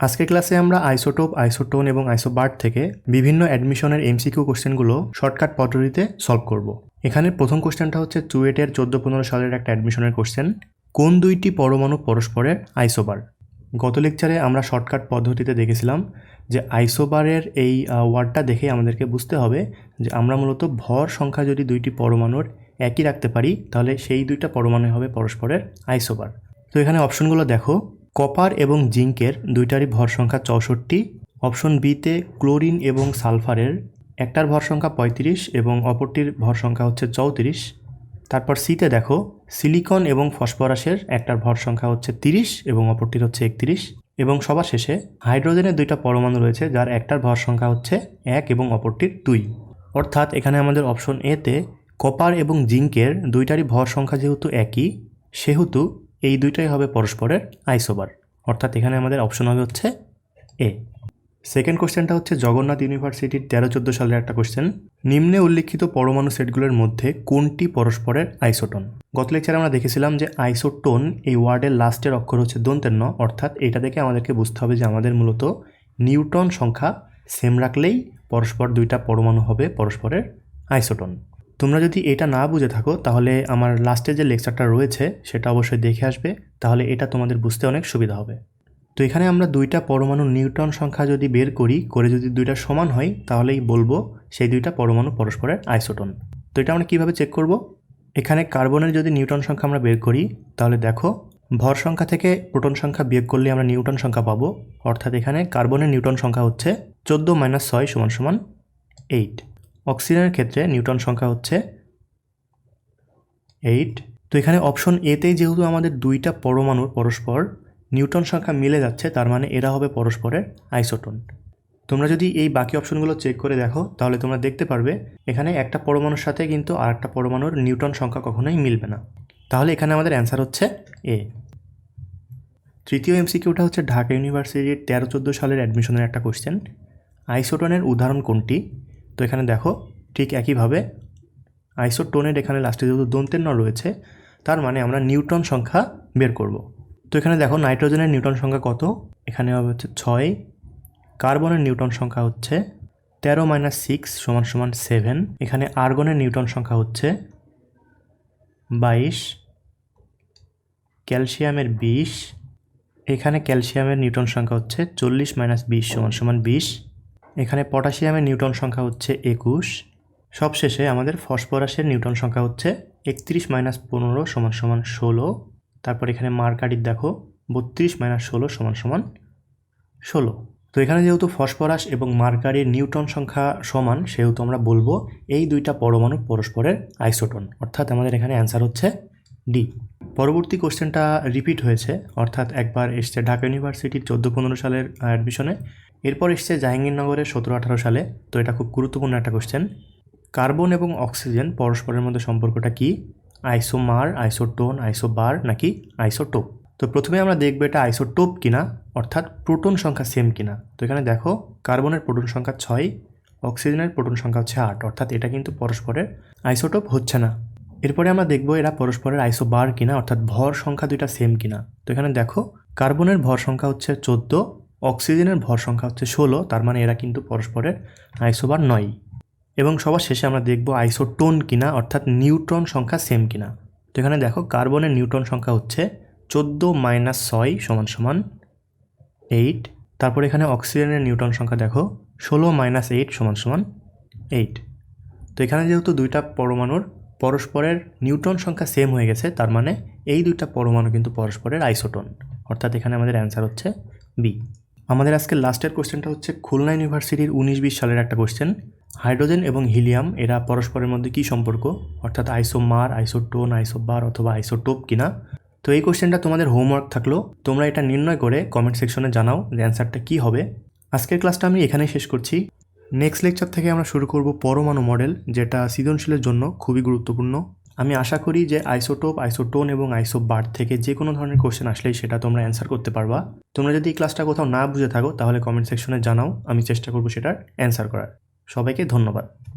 আজকের ক্লাসে আমরা আইসোটোপ, আইসোটোন এবং আইসোবার্ট থেকে বিভিন্ন অ্যাডমিশনের এমসিকিউ কোশ্চেনগুলো শর্টকাট পদ্ধতিতে সলভ করব। এখানে প্রথম কোশ্চেনটা হচ্ছে চুয়েটের চোদ্দ পনেরো সালের একটা অ্যাডমিশনের কোশ্চেন। কোন দুইটি পরমাণু পরস্পরের আইসোবার? গত লেকচারে আমরা শর্টকাট পদ্ধতিতে দেখেছিলাম যে আইসোবারের এই ওয়ার্ডটা দেখে আমাদেরকে বুঝতে হবে যে আমরা মূলত ভর সংখ্যা যদি দুইটি পরমাণুর একই রাখতে পারি, তাহলে সেই দুইটা পরমাণু হবে পরস্পরের আইসোবার। তো এখানে অপশনগুলো দেখো। কপার এবং জিঙ্কের দুইটারই ভর সংখ্যা চৌষট্টি, অপশন বিতে ক্লোরিন এবং সালফারের একটার ভর সংখ্যা পঁয়ত্রিশ এবং অপরটির ভর সংখ্যা হচ্ছে চৌত্রিশ। তারপর সিতে দেখো, সিলিকন এবং ফসফরাসের একটার ভর সংখ্যা হচ্ছে তিরিশ এবং অপরটির হচ্ছে একত্রিশ। এবং সবার শেষে হাইড্রোজেনের দুইটা পরমাণু রয়েছে যার একটার ভর সংখ্যা হচ্ছে এক এবং অপরটির দুই। অর্থাৎ এখানে আমাদের অপশন এতে কপার এবং জিঙ্কের দুইটারই ভর সংখ্যা যেহেতু একই, সেহেতু এই দুইটাই হবে পরস্পরের আইসোবার। অর্থাৎ এখানে আমাদের অপশন হবে হচ্ছে এ সেকেন্ড কোশ্চেনটা হচ্ছে জগন্নাথ ইউনিভার্সিটির তেরো চোদ্দ সালের একটা কোশ্চেন নিম্নে উল্লিখিত পরমাণু সেটগুলোর মধ্যে কোনটি পরস্পরের আইসোটোন? গত লেকচারে আমরা দেখেছিলাম যে আইসোটোন এই ওয়ার্ডের লাস্টের অক্ষর হচ্ছে দন্তের ন অর্থাৎ এটা দেখে আমাদেরকে বুঝতে হবে যে আমাদের মূলত নিউটন সংখ্যা সেম রাখলেই পরস্পর দুইটা পরমাণু হবে পরস্পরের আইসোটোন। তোমরা যদি এটা না বুঝে থাকো, তাহলে আমার লাস্টে যে লেকচারটা রয়েছে, সেটা অবশ্যই দেখে আসবে। তাহলে এটা তোমাদের বুঝতে অনেক সুবিধা হবে। তো এখানে আমরা দুইটা পরমাণু নিউটন সংখ্যা যদি বের করি, করে যদি দুইটা সমান হয়, তাহলেই বলব সেই দুইটা পরমাণু পরস্পরের আইসোটন। তো এটা আমরা কীভাবে চেক করব? এখানে কার্বনের যদি নিউটন সংখ্যা আমরা বের করি, তাহলে দেখো, ভর সংখ্যা থেকে প্রোটন সংখ্যা বিয়োগ করলে আমরা নিউটন সংখ্যা পাবো। অর্থাৎ এখানে কার্বনের নিউটন সংখ্যা হচ্ছে চোদ্দ মাইনাস ছয় সমান সমান এইট। অক্সিজেনের ক্ষেত্রে নিউটন সংখ্যা হচ্ছে এইট তো এখানে অপশন এতেই যেহেতু আমাদের দুইটা পরমাণুর পরস্পর নিউটন সংখ্যা মিলে যাচ্ছে, তার মানে এরা হবে পরস্পরের আইসোটন তোমরা যদি এই বাকি অপশনগুলো চেক করে দেখো, তাহলে তোমরা দেখতে পারবে, এখানে একটা পরমাণুর সাথে কিন্তু আর একটা পরমাণুর নিউটন সংখ্যা কখনোই মিলবে না। তাহলে এখানে আমাদের অ্যান্সার হচ্ছে এ তৃতীয় এমসিকিউটা হচ্ছে ঢাকা ইউনিভার্সিটির তেরো চোদ্দ সালের অ্যাডমিশনের একটা কোশ্চেন আইসোটনের উদাহরণ কোনটি? তো এখানে দেখো ঠিক একইভাবে আইসোটোনের এখানে লাস্টে যেহেতু দন্তের ন রয়েছে, তার মানে আমরা নিউটন সংখ্যা বের করব। তো এখানে দেখো নাইট্রোজেনের নিউটন সংখ্যা কত? এখানে হবে হচ্ছে ছয়। কার্বনের নিউটন সংখ্যা হচ্ছে তেরো মাইনাস সিক্স সমান সমান সেভেন এখানে আর্গনের নিউটন সংখ্যা হচ্ছে বাইশ। ক্যালসিয়ামের বিশ। এখানে ক্যালসিয়ামের নিউটন সংখ্যা হচ্ছে চল্লিশ মাইনাস বিশ সমান সমান বিশ। এখানে পটাশিয়ামের নিউটন সংখ্যা হচ্ছে একুশ। সবশেষে আমাদের ফসফরাসের নিউটন সংখ্যা হচ্ছে একত্রিশ মাইনাস পনেরো সমান সমান ষোলো। তারপর এখানে মার্কারির দেখো, বত্রিশ মাইনাস ষোলো সমান সমান ষোলো। তো এখানে যেহেতু ফসফরাস এবং মার্কারির নিউটন সংখ্যা সমান, সেহেতু আমরা বলব এই দুইটা পরমাণু পরস্পরের আইসোটন। অর্থাৎ আমাদের এখানে অ্যান্সার হচ্ছে ডি পরবর্তী কোশ্চেনটা রিপিট হয়েছে, অর্থাৎ একবার এসছে ঢাকা ইউনিভার্সিটির চোদ্দ পনেরো সালের অ্যাডমিশনে এরপর এসছে জাহাঙ্গীরনগরের সতেরো আঠারো সালে। তো এটা খুব গুরুত্বপূর্ণ একটা কোশ্চেন কার্বন এবং অক্সিজেন পরস্পরের মধ্যে সম্পর্কটা কি? আইসোমার, আইসোটোন, আইসোবার নাকি আইসোটোপ? তো প্রথমে আমরা দেখব এটা আইসোটোপ কিনা, অর্থাৎ প্রোটন সংখ্যা সেম কিনা। তো এখানে দেখো, কার্বনের প্রোটন সংখ্যা ছয়, অক্সিজেনের প্রোটন সংখ্যা হচ্ছে আট, অর্থাৎ এটা কিন্তু পরস্পরের আইসোটোপ হচ্ছে না। এরপরে আমরা দেখব এরা পরস্পরের আইসোবার কিনা, অর্থাৎ ভর সংখ্যা দুইটা সেম কিনা। তো এখানে দেখো, কার্বনের ভর সংখ্যা হচ্ছে চোদ্দ, অক্সিজেনের ভর সংখ্যা হচ্ছে ষোলো, তার মানে এরা কিন্তু পরস্পরের আইসোবার নয়। এবং সবার শেষে আমরা দেখব আইসোটোন কিনা, অর্থাৎ নিউট্রন সংখ্যা সেম কিনা। তো এখানে দেখো, কার্বনের নিউটন সংখ্যা হচ্ছে চোদ্দ মাইনাস ছয় সমান সমান এইট তারপর এখানে অক্সিজেনের নিউটন সংখ্যা দেখো, ষোলো মাইনাস এইট সমান সমান এইট তো এখানে যেহেতু দুইটা পরমাণুর পরস্পরের নিউটন সংখ্যা সেম হয়ে গেছে, তার মানে এই দুইটা পরমাণু কিন্তু পরস্পরের আইসোটন। অর্থাৎ এখানে আমাদের অ্যান্সার হচ্ছে বি আমাদের আজকে লাস্টের কোশ্চেনটা হচ্ছে, খুলনা ইউনিভার্সিটির উনিশ বিশ সালের একটা কোশ্চেন হাইড্রোজেন এবং হিলিয়াম, এরা পরস্পরের মধ্যে কী সম্পর্ক? অর্থাৎ আইসোমার, আইসোটোন, আইসোবার অথবা আইসোটোপ কিনা? তো এই কোশ্চেনটা তোমাদের হোমওয়ার্ক থাকল। তোমরা এটা নির্ণয় করে কমেন্ট সেকশনে জানাও যে অ্যান্সারটা কী হবে। আজকের ক্লাসটা আমি এখানেই শেষ করছি। নেক্সট লেকচার থেকে আমরা শুরু করব পরমাণু মডেল যেটা সৃজনশীলের জন্য খুবই গুরুত্বপূর্ণ। আমি আশা করি যে আইসোটোপ আইসোটোন এবং আইসোবার থেকে যে কোনো ধরনের কোশ্চেন আসলেই সেটা তোমরা অ্যান্সার করতে পারবা। তোমরা যদি এই ক্লাসটা কোথাও না বুঝে থাকো, তাহলে কমেন্ট সেকশনে জানাও, আমি চেষ্টা করব সেটার অ্যান্সার করার। সবাইকে ধন্যবাদ।